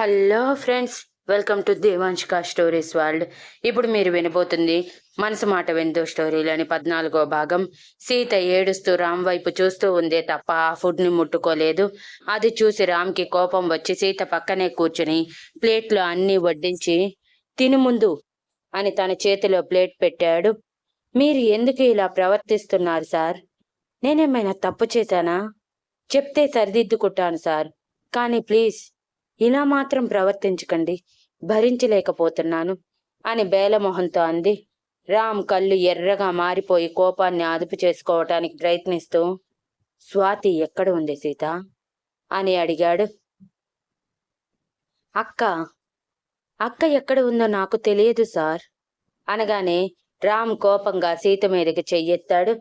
Hello friends welcome to Devanshika stories world. ఇప్పుడు మీరు వినబోతుంది మనసు మాట విందు స్టోరీలోని పద్నాలుగో భాగం. సీత ఏడుస్తూ రామ్ వైపు చూస్తూ ఉందే తప్ప ఆ ఫుడ్ని ముట్టుకోలేదు. అది చూసి రామ్కి కోపం వచ్చి సీత పక్కనే కూర్చుని ప్లేట్లో అన్నీ వడ్డించి తిని ముందు అని తన చేతిలో ప్లేట్ పెట్టాడు. మీరు ఎందుకు ఇలా ప్రవర్తిస్తున్నారు సార్? నేనేమైనా తప్పు చేశానా? చెప్తే సరిదిద్దుకుంటాను సార్. కానీ ప్లీజ్ ఇలా మాత్రం ప్రవర్తించకండి భరించలేకపోతున్నాను అని బేలమొహంతో అంది. రామ్ కళ్ళు ఎర్రగా మారిపోయి కోపాన్ని అదుపు చేసుకోవటానికి ప్రయత్నిస్తూ స్వాతి ఎక్కడ ఉంది సీత? అని అడిగాడు. అక్క అక్క ఎక్కడ ఉందో నాకు తెలియదు సార్ అనగానే రామ్ కోపంగా సీత మీదకి చెయ్యెత్తాడు.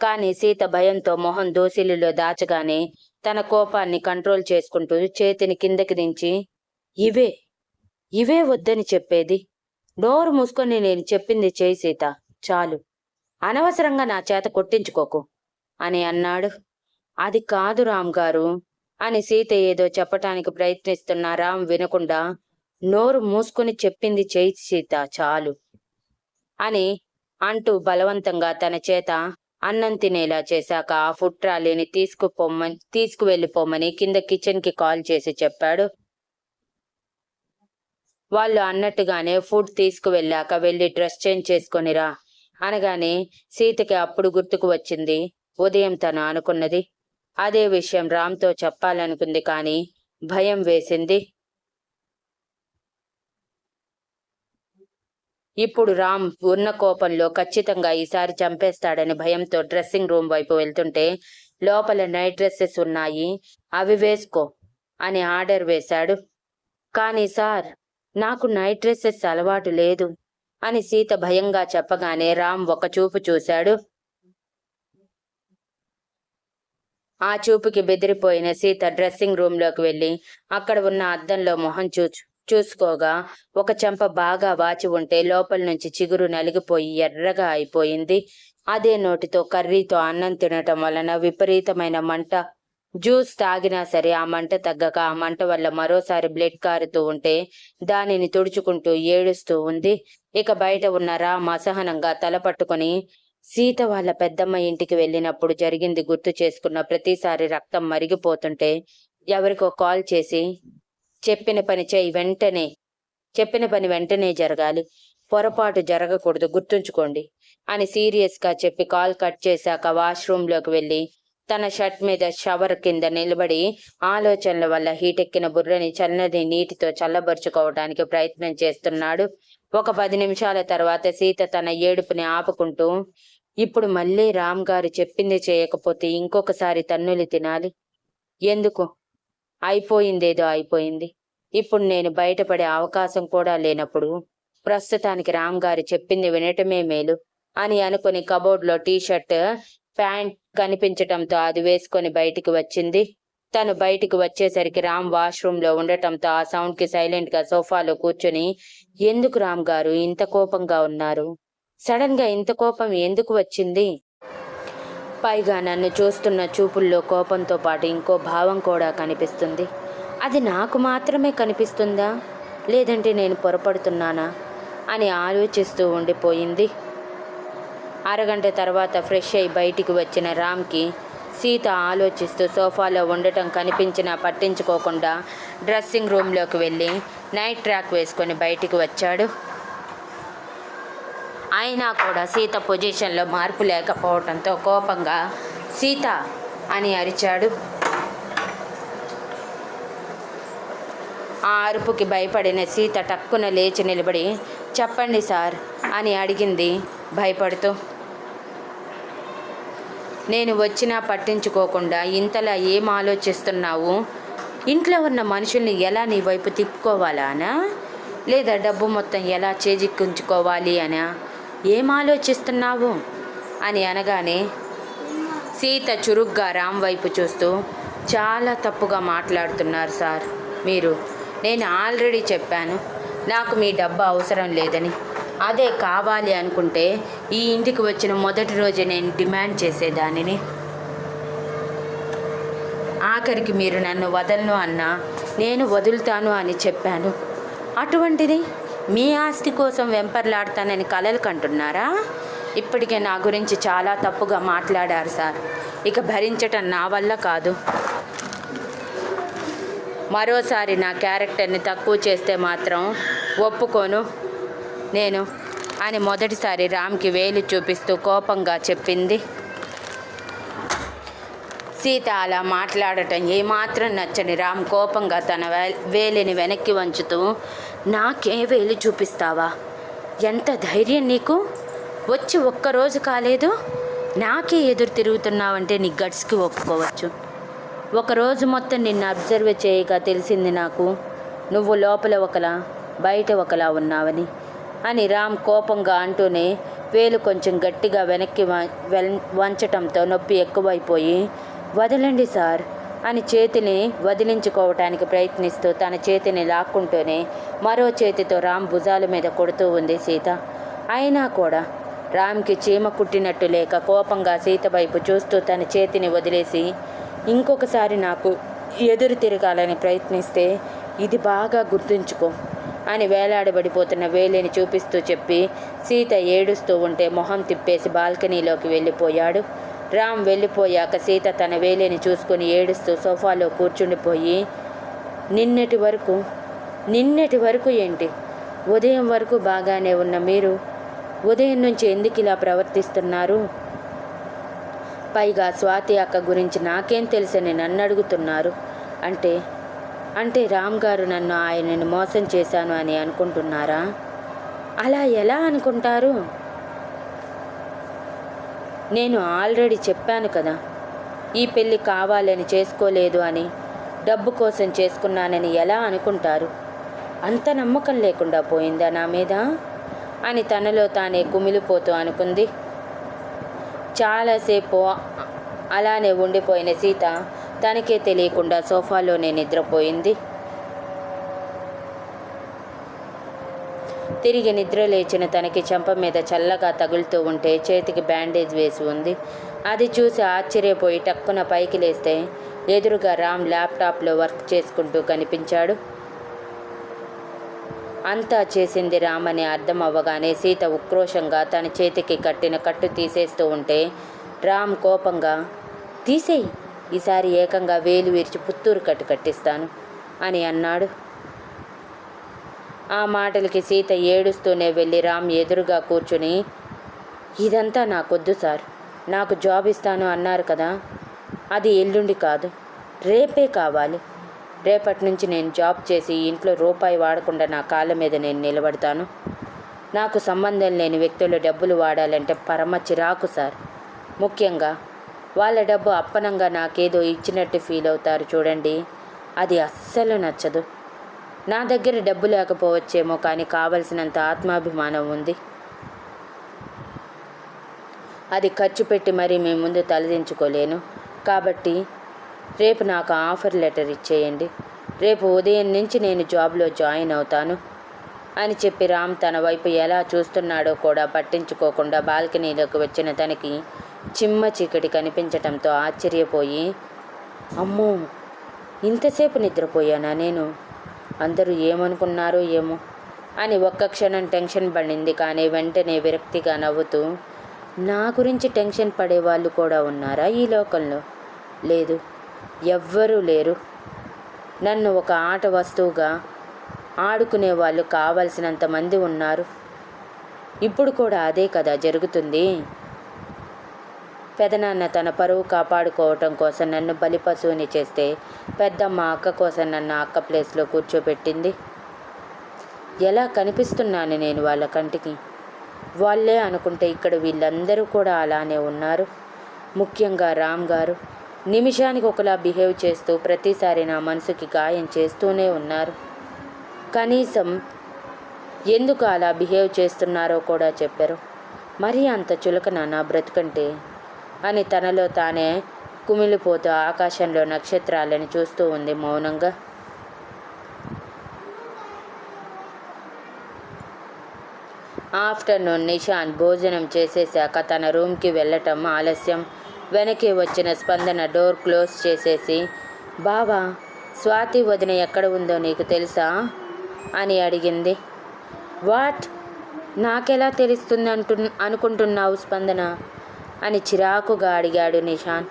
కానీ సీత భయంతో మొహం దోసిలిలో దాచగానే తన కోపాన్ని కంట్రోల్ చేసుకుంటూ చేతిని కిందకి దించి ఇవే ఇవే వద్దని చెప్పేది? నోరు మూసుకొని నేను చెప్పింది చేయి సీత చాలు. అనవసరంగా నా చేత కొట్టించుకోకు. అని అన్నాడు. అది కాదు రామ్ గారు అని సీత ఏదో చెప్పటానికి ప్రయత్నిస్తున్న రామ్ వినకుండా నోరు మూసుకొని చెప్పింది చేయి సీత చాలు అని అంటూ బలవంతంగా తన చేత అన్నం తినేలా చేశాక ఆ ఫుడ్ ట్రాలీని తీసుకుపోమ్మని తీసుకువెళ్ళిపోమని కింద కిచెన్కి కాల్ చేసి చెప్పాడు. వాళ్ళు అన్నట్టుగానే ఫుడ్ తీసుకువెళ్ళాక వెళ్ళి డ్రెస్ చేంజ్ చేసుకొనిరా అనగానే సీతకి అప్పుడు గుర్తుకు వచ్చింది ఉదయం తను అనుకున్నది. అదే విషయం రామ్తో చెప్పాలనుకుంది కానీ భయం వేసింది. ఇప్పుడు రామ్ ఉన్న కోపంలో ఖచ్చితంగా ఈసారి చంపేస్తాడని భయంతో డ్రెస్సింగ్ రూమ్ వైపు వెళ్తుంటే లోపల నైట్ డ్రెస్సెస్ ఉన్నాయి. అవి వేసుకో అని ఆర్డర్ వేశాడు. కానీ సార్ నాకు నైట్ డ్రెస్సెస్ అలవాటు లేదు అని సీత భయంగా చెప్పగానే రామ్ ఒక చూపు చూశాడు. ఆ చూపుకి బెదిరిపోయిన సీత డ్రెస్సింగ్ రూమ్లోకి వెళ్ళి అక్కడ ఉన్న అద్దంలో మొహం చూచు చూసుకోగా ఒక చెంప బాగా వాచి ఉంటే లోపల నుంచి చిగురు నలిగిపోయి ఎర్రగా అయిపోయింది. అదే నోటితో కర్రీతో అన్నం తినటం వలన విపరీతమైన మంట. జ్యూస్ తాగినా సరే ఆ మంట తగ్గక ఆ మంట వల్ల మరోసారి బ్లడ్ కారుతూ ఉంటే దానిని తుడుచుకుంటూ ఏడుస్తూ ఉంది. ఇక బయట ఉన్న రామ్ అసహనంగా తల పట్టుకుని సీత వాళ్ళ పెద్దమ్మ ఇంటికి వెళ్ళినప్పుడు జరిగింది గుర్తు చేసుకున్న ప్రతిసారి రక్తం మరిగిపోతుంటే ఎవరికో కాల్ చేసి చెప్పిన పని చేయి వెంటనే. చెప్పిన పని వెంటనే జరగాలి. పొరపాటు జరగకూడదు గుర్తుంచుకోండి అని సీరియస్గా చెప్పి కాల్ కట్ చేశాక వాష్రూమ్లోకి వెళ్ళి తన షర్ట్ మీద షవర్ కింద నిలబడి ఆలోచనల వల్ల హీటెక్కిన బుర్రని చల్లని నీటితో చల్లబరుచుకోవడానికి ప్రయత్నం చేస్తున్నాడు. ఒక పది నిమిషాల తర్వాత సీత తన ఏడుపుని ఆపుకుంటూ ఇప్పుడు మళ్ళీ రామ్ గారు చెప్పింది చేయకపోతే ఇంకొకసారి తన్నులు తినాలి. ఎందుకు? అయిపోయిందేదో అయిపోయింది. ఇప్పుడు నేను బయటపడే అవకాశం కూడా లేనప్పుడు ప్రస్తుతానికి రామ్ గారు చెప్పింది వినటమే మేలు అని అనుకుని కబోర్డ్లో టీషర్ట్ ప్యాంట్ కనిపించటంతో అది వేసుకొని బయటికి వచ్చింది. తను బయటికి వచ్చేసరికి రామ్ వాష్రూమ్లో ఉండటంతో ఆ సౌండ్కి సైలెంట్గా సోఫాలో కూర్చొని ఎందుకు రామ్ గారు ఇంత కోపంగా ఉన్నారు? సడన్గా ఇంత కోపం ఎందుకు వచ్చింది? పైగా నన్ను చూస్తున్న చూపుల్లో కోపంతో పాటు ఇంకో భావం కూడా కనిపిస్తుంది. అది నాకు మాత్రమే కనిపిస్తుందా? లేదంటే నేను పొరపడుతున్నానా? అని ఆలోచిస్తూ ఉండిపోయింది. అరగంట తర్వాత ఫ్రెష్ అయి బయటికి వచ్చిన రామ్కి సీత ఆలోచిస్తూ సోఫాలో ఉండటం కనిపించినా పట్టించుకోకుండా డ్రెస్సింగ్ రూమ్లోకి వెళ్ళి నైట్ ట్రాక్ వేసుకొని బయటికి వచ్చాడు. అయినా కూడా సీత పొజిషన్లో మార్పు లేకపోవడంతో కోపంగా సీత అని అరిచాడు. ఆ అరుపుకి భయపడిన సీత టక్కున లేచి నిలబడి చెప్పండి సార్ అని అడిగింది భయపడుతూ. నేను వచ్చినా పట్టించుకోకుండా ఇంతలా ఏం ఆలోచిస్తున్నావు? ఇంట్లో ఉన్న మనుషుల్ని ఎలా నీ వైపు తిప్పుకోవాలానా లేదా డబ్బు మొత్తం ఎలా చేజిక్కించుకోవాలి అనా? ఏం ఆలోచిస్తున్నావు అని అనగానే సీత చురుగ్గా రామ్ వైపు చూస్తూ చాలా తప్పుగా మాట్లాడుతున్నారు సార్. మీరు నేను ఆల్రెడీ చెప్పాను నాకు మీ డబ్బా అవసరం లేదని. అదే కావాలి అనుకుంటే ఈ ఇంటికి వచ్చిన మొదటి రోజే నేను డిమాండ్ చేసేదానిని. ఆఖరికి మీరు నన్ను వదలను అన్నా నేను వదులుతాను అని చెప్పాను. అటువంటిది మీ ఆస్తి కోసం వెంపర్లాడతానని కలలు కంటున్నారా? ఇప్పటికే నా గురించి చాలా తప్పుగా మాట్లాడారు సార్. ఇక భరించటం నా వల్ల కాదు. మరోసారి నా క్యారెక్టర్ని తక్కువ చేస్తే మాత్రం ఒప్పుకోను నేను అని మొదటిసారి రామ్కి వేలు చూపిస్తూ కోపంగా చెప్పింది. సీత అలా మాట్లాడటం ఏమాత్రం నచ్చని రామ్ కోపంగా తన వే- వేలిని వెనక్కి వంచుతూ నాకే వేలు చూపిస్తావా? ఎంత ధైర్యం నీకు? వచ్చి ఒక్కరోజు కాలేదు? నాకే ఎదురు తిరుగుతున్నావంటే నీ గట్స్కి ఒప్పుకోవచ్చు. ఒకరోజు మొత్తం నిన్ను అబ్జర్వ్ చేయగా తెలిసింది నాకు నువ్వు లోపల ఒకలా బయట ఒకలా ఉన్నావని అని రామ్ కోపంగా అంటూనే వేలు కొంచెం గట్టిగా వెనక్కి వంచటంతో నొప్పి ఎక్కువైపోయి వదలండి సార్ అని చేతిని వదిలించుకోవటానికి ప్రయత్నిస్తూ తన చేతిని లాక్కుంటూనే మరో చేతితో రామ్ భుజాల మీద కొడుతూ ఉంది సీత. అయినా కూడా రామ్కి చీమ కుట్టినట్టు లేక కోపంగా సీత వైపు చూస్తూ తన చేతిని వదిలేసి ఇంకొకసారి నాకు ఎదురు తిరగాలని ప్రయత్నిస్తే ఇది బాగా గుర్తుంచుకో అని వేలాడబడిపోతున్న వేలిని చూపిస్తూ చెప్పి సీత ఏడుస్తూ ఉంటే మొహం తిప్పేసి బాల్కనీలోకి వెళ్ళిపోయాడు. రామ్ వెళ్ళిపోయాక సీత తన వేలిని చూసుకుని ఏడుస్తూ సోఫాలో కూర్చుండిపోయి నిన్నటి వరకు నిన్నటి వరకు ఏంటి? ఉదయం వరకు బాగానే ఉన్న మీరు? ఉదయం నుంచి ఎందుకు ఇలా ప్రవర్తిస్తున్నారు? పైగా స్వాతి అక్క గురించి నాకేం తెలుసని నన్ను అడుగుతున్నారు. అంటే అంటే రామ్ గారు నన్ను ఆయనని మోసం చేశాను అని అనుకుంటున్నారా? అలా ఎలా అనుకుంటారు? నేను ఆల్రెడీ చెప్పాను కదా ఈ పెళ్ళి కావాలని చేసుకోలేదు అని డబ్బు కోసం చేసుకున్నానని ఎలా అనుకుంటారు? అంత నమ్మకం లేకుండా పోయిందా నా మీద? అని తనలో తానే కుమిలిపోతూ అనుకుంది. చాలాసేపు అలానే ఉండిపోయిన సీత తనకే తెలియకుండా సోఫాలోనే నిద్రపోయింది. తిరిగి నిద్ర లేచిన తనకి చెంప మీద చల్లగా తగులుతూ ఉంటే చేతికి బ్యాండేజ్ వేసి ఉంది. అది చూసి ఆశ్చర్యపోయి టక్కున పైకి లేస్తే ఎదురుగా రామ్ ల్యాప్టాప్లో వర్క్ చేసుకుంటూ కనిపించాడు. అంతా చేసింది రామని అర్థం అవ్వగానే సీత ఉక్రోషంగా తన చేతికి కట్టిన కట్టు తీసేస్తూ ఉంటే రామ్ కోపంగా తీసేయి ఈసారి ఏకంగా వేలు విరిచి పుత్తూరు కట్టు కట్టిస్తాను అని అన్నాడు. ఆ మాటలకి సీత ఏడుస్తూనే వెళ్ళి రామ్ ఎదురుగా కూర్చుని ఇదంతా నాకొద్దు సార్. నాకు జాబ్ ఇస్తాను అన్నారు కదా. అది ఎల్లుండి కాదు. రేపే కావాలి. రేపటి నుంచి నేను జాబ్ చేసి ఇంట్లో రూపాయి వాడకుండా నా కాళ్ళ మీద నేను నిలబడతాను. నాకు సంబంధం లేని వ్యక్తులు డబ్బులు వాడాలంటే పరమ చిరాకు సార్. ముఖ్యంగా వాళ్ళ డబ్బు అప్పనంగా నాకేదో ఇచ్చినట్టు ఫీల్ అవుతారు చూడండి. అది అస్సలు నచ్చదు. నా దగ్గర డబ్బు లేకపోవచ్చేమో కానీ కావలసినంత ఆత్మాభిమానం ఉంది. అది ఖర్చు పెట్టి మరీ మీ ముందు తలదించుకోలేను. కాబట్టి రేపు నాకు ఆఫర్ లెటర్ ఇచ్చేయండి. రేపు ఉదయం నుంచి నేను జాబ్లో జాయిన్ అవుతాను అని చెప్పి రామ్ తన వైపు ఎలా చూస్తున్నాడో కూడా పట్టించుకోకుండా బాల్కనీలోకి వచ్చిన తనకి చిమ్మ చీకటి కనిపించటంతో ఆశ్చర్యపోయి అమ్మో ఇంతసేపు నిద్రపోయానా నేను? అందరూ ఏమనుకున్నారో ఏమో అని ఒక్క క్షణం టెన్షన్ పడింది కానీ వెంటనే విరక్తిగా నవ్వుతూ నా గురించి టెన్షన్ పడే వాళ్ళు కూడా ఉన్నారా ఈ లోకంలో? లేదు ఎవ్వరూ లేరు. నన్ను ఒక ఆట వస్తువుగా ఆడుకునే వాళ్ళు కావలసినంత మంది ఉన్నారు. ఇప్పుడు కూడా అదే కదా జరుగుతుంది. పెదనాన్న తన పరువు కాపాడుకోవటం కోసం నన్ను బలి పశువుని చేస్తే పెద్దమ్మ అక్క కోసం నన్ను అక్క ప్లేస్లో కూర్చోబెట్టింది. ఎలా కనిపిస్తున్నాను నేను వాళ్ళ కంటికి? వాళ్ళే అనుకుంటే ఇక్కడ వీళ్ళందరూ కూడా అలానే ఉన్నారు. ముఖ్యంగా రామ్ గారు. నిమిషానికి ఒకలా బిహేవ్ చేస్తూ ప్రతిసారి నా మనసుకి గాయం చేస్తూనే ఉన్నారు. కనీసం ఎందుకు అలా బిహేవ్ చేస్తున్నారో కూడా చెప్పారు. మరీ అంత చులకన నా బ్రతుకంటే అని తనలో తానే కుమిలిపోతూ ఆకాశంలో నక్షత్రాలను చూస్తూ ఉంది మౌనంగా. ఆఫ్టర్నూన్ నిషాన్ భోజనం చేసేశాక తన రూమ్కి వెళ్ళటం ఆలస్యం. వెనక్కి వచ్చిన స్పందన డోర్ క్లోజ్ చేసేసి బావా స్వాతి వదిన ఎక్కడ ఉందో నీకు తెలుసా? అని అడిగింది. వాట్? నాకెలా తెలుస్తుంది అంటు అనుకుంటున్నావు స్పందన? అని చిరాకుగా అడిగాడు నిషాన్.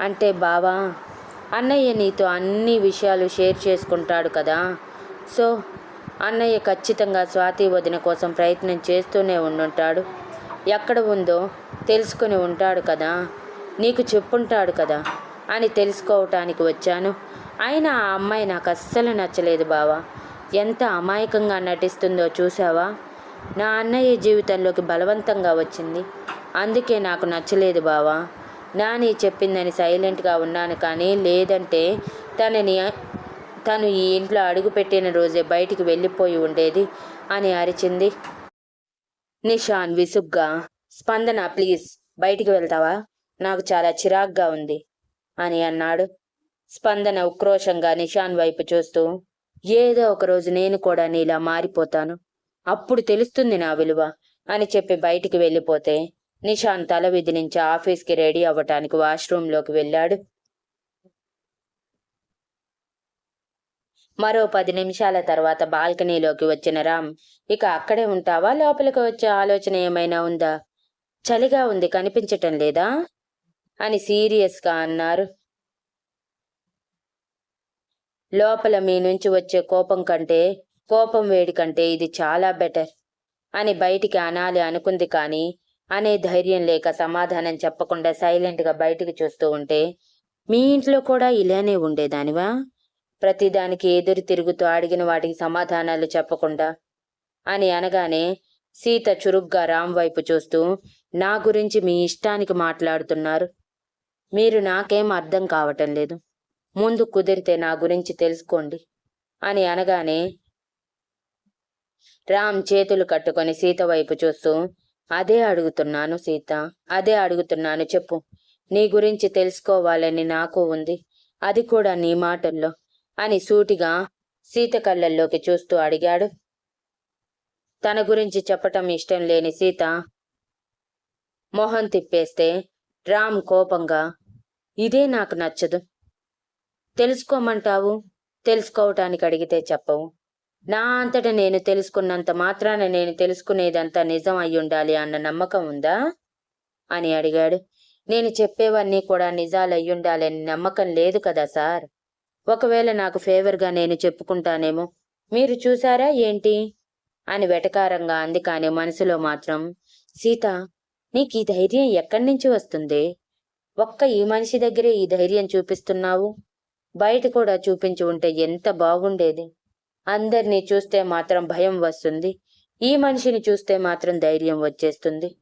అంటే బావా అన్నయ్య నీతో అన్ని విషయాలు షేర్ చేసుకుంటాడు కదా. సో అన్నయ్య ఖచ్చితంగా స్వాతి వదిన కోసం ప్రయత్నం చేస్తూనే ఉండుంటాడు. ఎక్కడ ఉందో తెలుసుకుని ఉంటాడు కదా. నీకు చెప్పుంటాడు కదా అని తెలుసుకోవటానికి వచ్చాను. అయినా ఆ అమ్మాయి నాకు అస్సలు నచ్చలేదు బావా. ఎంత అమాయకంగా నటిస్తుందో చూసావా నా అన్నయ్య జీవితంలోకి బలవంతంగా వచ్చింది. అందుకే నాకు నచ్చలేదు బావా. నాని చెప్పిందని సైలెంట్గా ఉన్నాను కానీ లేదంటే తనని తను ఈ ఇంట్లో అడుగుపెట్టిన రోజే బయటికి వెళ్ళిపోయి ఉండేది అని అరిచింది. నిషాన్ విసుగ్గా స్పందన ప్లీజ్ బయటికి వెళ్తావా? నాకు చాలా చిరాగ్గా ఉంది అని అన్నాడు. స్పందన ఉక్రోషంగా నిషాన్ వైపు చూస్తూ ఏదో ఒక రోజు నేను కూడా నీలా మారిపోతాను. అప్పుడు తెలుస్తుంది నా విలువ అని చెప్పి బయటికి వెళ్ళిపోతే నిషాన్ తల విదిలించి ఆఫీస్కి రెడీ అవ్వటానికి వాష్రూమ్లోకి వెళ్ళాడు. మరో పది నిమిషాల తర్వాత బాల్కనీలోకి వచ్చిన రామ్ ఇక అక్కడే ఉంటావా? లోపలికి వచ్చే ఆలోచన ఏమైనా ఉందా? చలిగా ఉంది కనిపించటం లేదా అని సీరియస్గా అన్నారు. లోపల మీ నుంచి వచ్చే కోపం కంటే కోపం వేడి కంటే ఇది చాలా బెటర్ అని బయటికి అనాలి అనుకుంది కానీ అనే ధైర్యం లేక సమాధానం చెప్పకుండా సైలెంట్గా బయటికి చూస్తూ ఉంటే మీ ఇంట్లో కూడా ఇలానే ఉండేదానివా? ప్రతిదానికి ఎదురు తిరుగుతూ అడిగిన వాటికి సమాధానాలు చెప్పకుండా అని అనగానే సీత చురుగ్గా రామ్ వైపు చూస్తూ నా గురించి మీ ఇష్టానికి మాట్లాడుతున్నారు. మీరు నాకేం అర్థం కావటం లేదు. ముందు కుదిరితే నా గురించి తెలుసుకోండి అని అనగానే రామ్ చేతులు కట్టుకొని సీత వైపు చూస్తూ అదే అడుగుతున్నాను సీత అదే అడుగుతున్నాను చెప్పు. నీ గురించి తెలుసుకోవాలని నాకు ఉంది. అది కూడా నీ మాటల్లో అని సూటిగా సీత కళ్ళల్లోకి చూస్తూ అడిగాడు. తన గురించి చెప్పటం ఇష్టం లేని సీత మొహం తిప్పేస్తే రామ్ కోపంగా ఇదే నాకు నచ్చదు. తెలుసుకోమంటావు? తెలుసుకోవటానికి అడిగితే చెప్పవు. నా అంతట నేను తెలుసుకున్నంత మాత్రాన నేను తెలుసుకునేదంతా నిజం అయ్యుండాలి అన్న నమ్మకం ఉందా? అని అడిగాడు. నేను చెప్పేవన్నీ కూడా నిజాలు అయ్యుండాలని నమ్మకం లేదు కదా సార్? ఒకవేళ నాకు ఫేవర్గా నేను చెప్పుకుంటానేమో మీరు చూసారా ఏంటి? అని వెటకారంగా అంది కానీ మనసులో మాత్రం సీత నీకు ఈ ధైర్యం ఎక్కడి నుంచి వస్తుంది? ఒక్క ఈ మనిషి దగ్గరే ఈ ధైర్యం చూపిస్తున్నావు? బయట కూడా చూపించి ఉంటే ఎంత బాగుండేది? అందరినీ చూస్తే మాత్రం భయం వస్తుంది. ఈ మనిషిని చూస్తే మాత్రం ధైర్యం వచ్చేస్తుంది.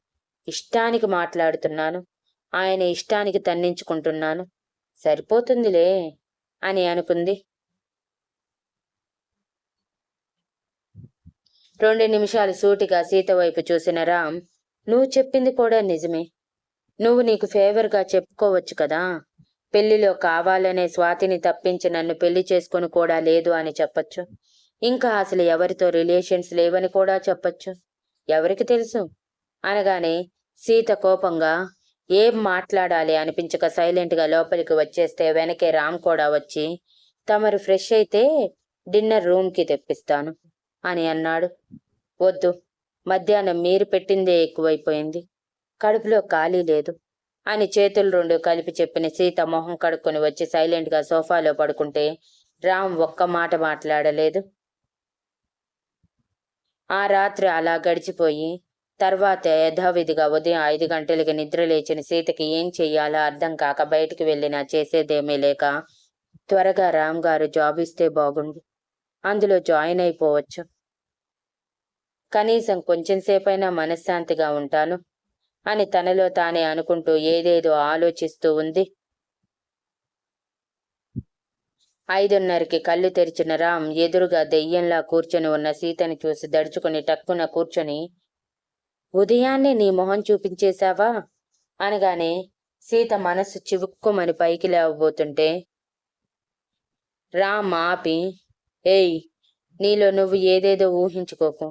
ఇష్టానికి మాట్లాడుతున్నాను. ఆయన ఇష్టానికి తన్నించుకుంటున్నాను. సరిపోతుందిలే అని అనుకుంది. రెండు నిమిషాలు సూటిగా సీత వైపు చూసిన రామ్ నువ్వు చెప్పింది కూడా నిజమే. నువ్వు నీకు ఫేవర్గా చెప్పుకోవచ్చు కదా. పెళ్ళిలో కావాలనే స్వాతిని తప్పించి నన్ను పెళ్ళి చేసుకుని కూడా లేదు అని చెప్పొచ్చు. ఇంకా అసలు ఎవరితో రిలేషన్స్ లేవని కూడా చెప్పొచ్చు. ఎవరికి తెలుసు? అనగానే సీత కోపంగా ఏం మాట్లాడాలి అనిపించక సైలెంట్గా లోపలికి వచ్చేస్తే వెనకే రామ్ కూడా వచ్చి తమరు ఫ్రెష్ అయితే డిన్నర్ రూమ్కి తెప్పిస్తాను అని అన్నాడు. వద్దు మధ్యాహ్నం మీరు పెట్టిందే ఎక్కువైపోయింది. కడుపులో ఖాళీ లేదు అని చేతులు రెండు కలిపి చెప్పిన సీత మొహం కడుక్కొని వచ్చి సైలెంట్గా సోఫాలో పడుకుంటే రామ్ ఒక్క మాట మాట్లాడలేదు. ఆ రాత్రి అలా గడిచిపోయి తర్వాత యథావిధిగా ఉదయం ఐదు గంటలకి నిద్ర లేచిన సీతకి ఏం చెయ్యాలో అర్థం కాక బయటికి వెళ్ళినా చేసేదేమీ లేక త్వరగా రామ్ గారు జాబ్ ఇస్తే బాగుండు. అందులో జాయిన్ అయిపోవచ్చు. కనీసం కొంచెం సేపైనా మనశ్శాంతిగా ఉంటాను అని తనలో తానే అనుకుంటూ ఏదేదో ఆలోచిస్తూ ఉంది. ఐదున్నరకి కళ్ళు తెరిచిన రామ్ ఎదురుగా దెయ్యంలా కూర్చొని ఉన్న సీతని చూసి దడుచుకుని టక్కున కూర్చొని ఉదయాన్నే నీ మొహం చూపించేశావా? అనగానే సీత మనస్సు చివుక్కుమని పైకి లేవబోతుంటే రామ్ ఆపి ఏయ్ నీలో నువ్వు ఏదేదో ఊహించుకోకు.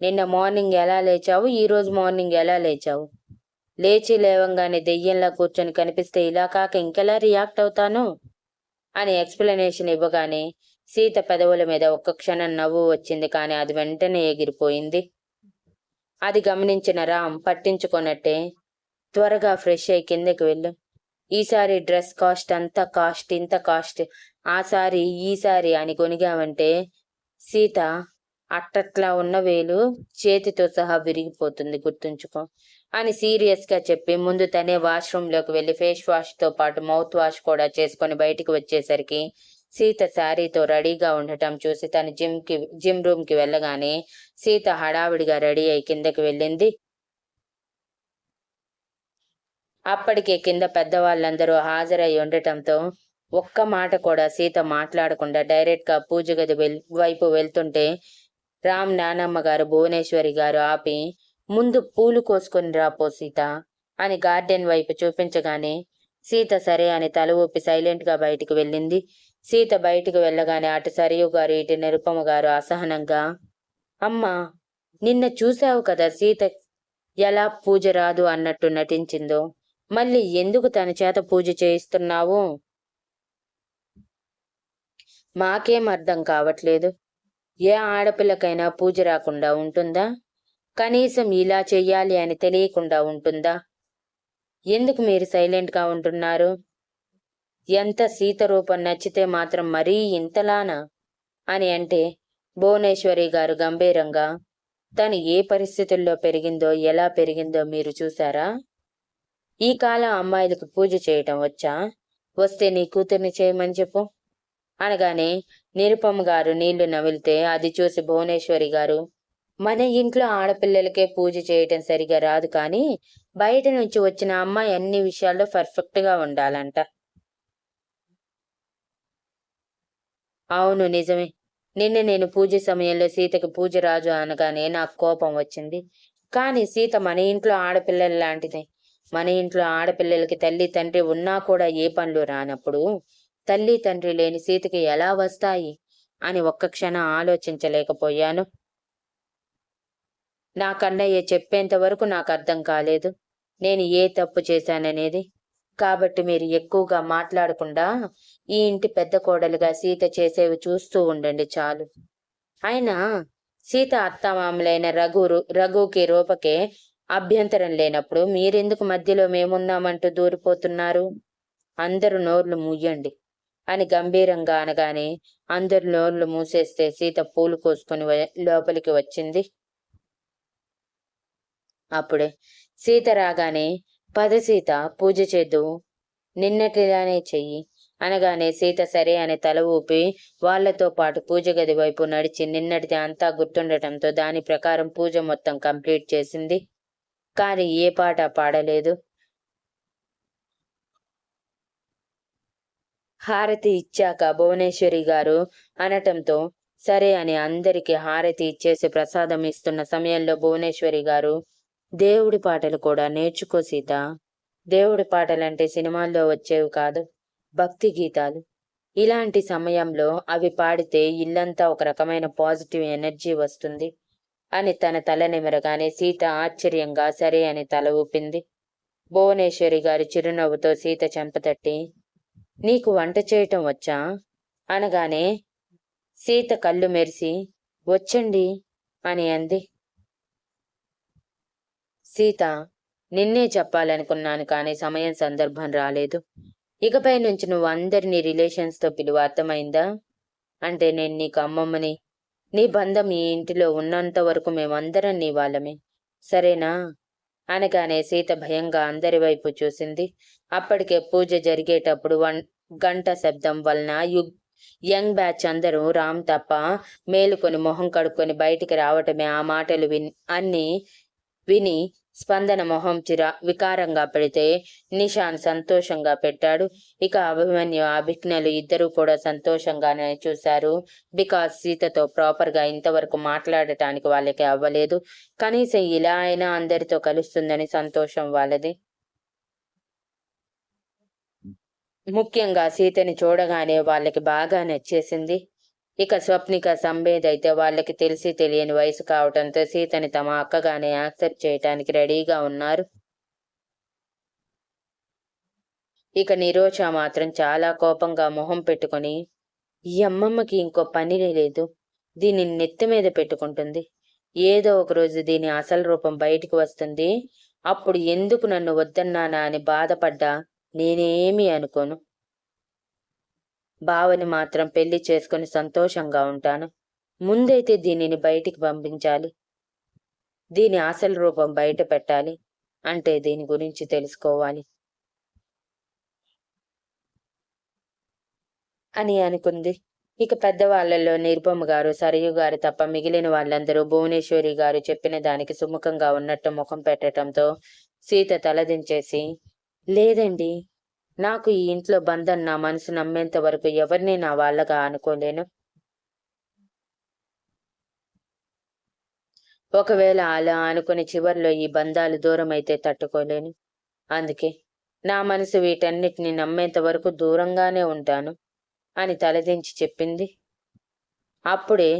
నిన్న మార్నింగ్ ఎలా లేచావు? ఈరోజు మార్నింగ్ ఎలా లేచావు? లేచి లేవంగానే దెయ్యంలా కూర్చొని కనిపిస్తే ఇలా కాక ఇంకెలా రియాక్ట్ అవుతాను? అని ఎక్స్ప్లెనేషన్ ఇవ్వగానే సీత పెదవుల మీద ఒక్క క్షణం నవ్వు వచ్చింది కానీ అది వెంటనే ఎగిరిపోయింది. అది గమనించిన రామ్ పట్టించుకున్నట్టే త్వరగా ఫ్రెష్ అయి కిందకి వెళ్ళు. ఈసారి డ్రెస్ కాస్ట్ అంత కాస్ట్ ఇంత కాస్ట్ ఆ సారి ఈసారి అని కొనిగావంటే సీత అట్టట్లా ఉన్న వేలు చేతితో సహా విరిగిపోతుంది గుర్తుంచుకో. అని సీరియస్గా చెప్పి ముందు తనే వాష్రూమ్లోకి వెళ్ళి ఫేస్ వాష్తో పాటు మౌత్ వాష్ కూడా చేసుకొని బయటికి వచ్చేసరికి సీత శారీతో రెడీగా ఉండటం చూసి తను జిమ్కి జిమ్ రూమ్కి వెళ్ళగానే సీత హడావిడిగా రెడీ అయి కిందకి వెళ్ళింది. అప్పటికే కింద పెద్దవాళ్ళందరూ హాజరై ఉండటంతో ఒక్క మాట కూడా సీత మాట్లాడకుండా డైరెక్ట్గా పూజ గది వెల్ వైపు వెళ్తుంటే రామ్ నానమ్మ గారు భువనేశ్వరి గారు ఆపి ముందు పూలు కోసుకొని రాపో సీత అని గార్డెన్ వైపు చూపించగానే సీత సరే అని తల ఊపి సైలెంట్గా బయటికి వెళ్ళింది. సీత బయటికి వెళ్ళగానే అటు సరియు గారు ఇటు నిరుపమ గారు అసహనంగా అమ్మా నిన్న చూశావు కదా సీత ఎలా పూజ రాదు అన్నట్టు నటించిందో? మళ్ళీ ఎందుకు తన చేత పూజ చేయిస్తున్నావు? మాకేం అర్థం కావట్లేదు. ఏ ఆడపిల్లకైనా పూజ రాకుండా ఉంటుందా? కనీసం ఇలా చెయ్యాలి అని తెలియకుండా ఉంటుందా? ఎందుకు మీరు సైలెంట్గా ఉంటున్నారు? ఎంత సీత రూపం నచ్చితే మాత్రం మరీ ఇంతలానా? అని అంటే భువనేశ్వరి గారు గంభీరంగా తను ఏ పరిస్థితుల్లో పెరిగిందో ఎలా పెరిగిందో మీరు చూసారా ఈ కాలం అమ్మాయిలకు పూజ చేయటం వచ్చా? వస్తే నీ కూతుర్ని చేయమని చెప్పు. అనగానే నిరుపమ్మ గారు నీళ్ళు నమిలితే అది చూసి భువనేశ్వరి గారు మన ఇంట్లో ఆడపిల్లలకే పూజ చేయటం సరిగా రాదు కానీ బయట నుంచి వచ్చిన అమ్మాయి అన్ని విషయాల్లో పర్ఫెక్ట్గా ఉండాలంట. అవును నిజమే. నిన్న నేను పూజ సమయంలో సీతకి పూజ రాజు అనగానే నాకు కోపం వచ్చింది. కానీ సీత మన ఇంట్లో ఆడపిల్లల లాంటిదే. మన ఇంట్లో ఆడపిల్లలకి తల్లి తండ్రి ఉన్నా కూడా ఏ పనులు రానప్పుడు తల్లి తండ్రి లేని సీతకి ఎలా వస్తాయి అని ఒక్క క్షణం ఆలోచించలేకపోయాను. నా కన్నయ్య చెప్పేంత వరకు నాకు అర్థం కాలేదు. నేను ఏ తప్పు చేశాననేది. కాబట్టి మీరు ఎక్కువగా మాట్లాడకుండా ఈ ఇంటి పెద్ద కోడలుగా సీత చేసేవి చూస్తూ ఉండండి చాలు. అయినా సీత అత్తమామలైన రఘు రఘుకి రూపకే అభ్యంతరం లేనప్పుడు మీరెందుకు మధ్యలో మేమున్నామంటూ దూరిపోతున్నారు? అందరూ నోర్లు మూయండి అని గంభీరంగా అనగానే అందరు నోర్లు మూసేస్తే సీత పూలు కోసుకొని లోపలికి వచ్చింది. అప్పుడే సీత రాగానే పద సీత పూజ చేద్దు నిన్నటిగానే చెయ్యి. అనగానే సీత సరే అని తల ఊపి వాళ్ళతో పాటు పూజ గది వైపు నడిచి నిన్నటిది అంతా గుర్తుండటంతో దాని ప్రకారం పూజ మొత్తం కంప్లీట్ చేసింది. కానీ ఏ పాట పాడలేదు. హారతి ఇచ్చాక భువనేశ్వరి గారు అనటంతో సరే అని అందరికి హారతి ఇచ్చేసి ప్రసాదం ఇస్తున్న సమయంలో భువనేశ్వరి గారు దేవుడి పాటలు కూడా నేర్చుకో సీత. దేవుడి పాటలంటే సినిమాల్లో వచ్చేవి కాదు భక్తి గీతాలు. ఇలాంటి సమయంలో అవి పాడితే ఇల్లంతా ఒక రకమైన పాజిటివ్ ఎనర్జీ వస్తుంది అని తన తల నిమరగానే సీత ఆశ్చర్యంగా సరే అని తల ఊపింది. భువనేశ్వరి గారి చిరునవ్వుతో సీత చెంపతట్టి నీకు వంట చేయటం వచ్చా? అనగానే సీత కళ్ళు మెరిసి వచ్చండి అని అంది. సీత నిన్నే చెప్పాలనుకున్నాను కానీ సమయం సందర్భం రాలేదు. ఇకపై నుంచి నువ్వు అందరినీ రిలేషన్స్తో పిలువ అర్థమైందా? అంటే నేను నీకు అమ్మమ్మని నీ బంధం ఈ ఇంటిలో ఉన్నంత వరకు మేమందరం నీ వాళ్ళమే. సరేనా? అనగానే సీత భయంగా అందరి వైపు చూసింది. అప్పటికే పూజ జరిగేటప్పుడు వన్ గంట శబ్దం వలన యుగ్ యంగ్ బ్యాచ్ అందరూ రామ్ తప్ప మేలుకొని మొహం కడుక్కొని బయటికి రావటమే ఆ మాటలు విని అన్ని విని స్పందన మొహం చిరా వికారంగా పెడితే నిషాన్ సంతోషంగా పెట్టాడు. ఇక అభిమన్యు అభిజ్ఞలు ఇద్దరు కూడా సంతోషంగానే చూశారు. బికాస్ సీతతో ప్రాపర్గా ఇంతవరకు మాట్లాడటానికి వాళ్ళకి అవ్వలేదు. కనీసం ఇలా అయినా అందరితో కలుస్తుందని సంతోషం వాళ్ళది. ముఖ్యంగా సీతని చూడగానే వాళ్ళకి బాగా నచ్చేసింది. ఇక స్వప్నిక సంబేద్ అయితే వాళ్ళకి తెలిసి తెలియని వయసు కావడంతో సీతని తమ అక్కగానే యాక్సెప్ట్ చేయటానికి రెడీగా ఉన్నారు. ఇక నిరోష మాత్రం చాలా కోపంగా మొహం పెట్టుకొని ఈ అమ్మమ్మకి ఇంకో పని లేదు. దీన్ని నెత్తి మీద పెట్టుకుంటుంది. ఏదో ఒక రోజు దీని అసలు రూపం బయటికి వస్తుంది. అప్పుడు ఎందుకు నన్ను వద్దన్నానా అని బాధపడ్డా నేనేమీ అనుకోను. బావని మాత్రం పెళ్ళి చేసుకుని సంతోషంగా ఉంటాను. ముందైతే దీనిని బయటికి పంపించాలి. దీని అసలు రూపం బయట పెట్టాలి అంటే దీని గురించి తెలుసుకోవాలి. అని అనుకుంది. ఇక పెద్దవాళ్ళలో నిర్భమ గారు సరియు గారు తప్ప మిగిలిన వాళ్ళందరూ భువనేశ్వరి గారు చెప్పిన దానికి సుముఖంగా ఉన్నట్టు ముఖం పెట్టడంతో సీత తలదించేసి లేదండి నాకు ఈ ఇంట్లో బంధం నా మనసు నమ్మేంత వరకు ఎవరిని నా వాళ్ళగా అనుకోలేను. ఒకవేళ అలా అనుకుని చివరిలో ఈ బంధాలు దూరం అయితే తట్టుకోలేను. అందుకే నా మనసు వీటన్నిటిని నమ్మేంత వరకు దూరంగానే ఉంటాను అని తలదించి చెప్పింది. అప్పుడే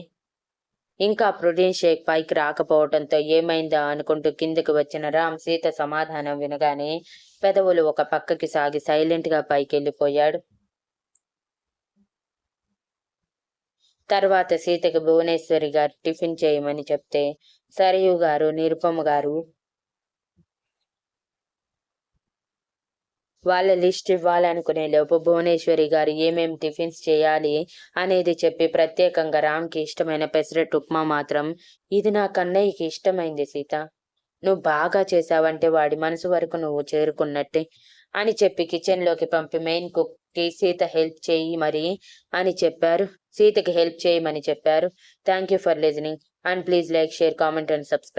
ఇంకా ప్రోటీన్ షేక్ పైకి రాకపోవడంతో ఏమైందా అనుకుంటూ కిందకి వచ్చిన రామ్ సీత సమాధానం వినగానే పెదవులు ఒక పక్కకి సాగి సైలెంట్గా పైకి వెళ్ళిపోయాడు తర్వాత సీతకి భువనేశ్వరి గారు టిఫిన్ చేయమని చెప్తే సరయు గారు నిరుపమ గారు వాళ్ళ లిస్ట్ ఇవ్వాలనుకునే లోపు భువనేశ్వరి గారు ఏమేం టిఫిన్స్ చేయాలి అనేది చెప్పి ప్రత్యేకంగా రామ్కి ఇష్టమైన పెసరెట్ ఉప్మా మాత్రం ఇది నా కన్నయ్యకి ఇష్టమైంది సీత. నువ్వు బాగా చేసావంటే వాడి మనసు వరకు నువ్వు చేరుకున్నట్టే అని చెప్పి కిచెన్లోకి పంపి మెయిన్ కుక్కి సీత హెల్ప్ చేయి మరి అని చెప్పారు. సీతకి హెల్ప్ చేయమని చెప్పారు. Thank you for listening and please like share comment and subscribe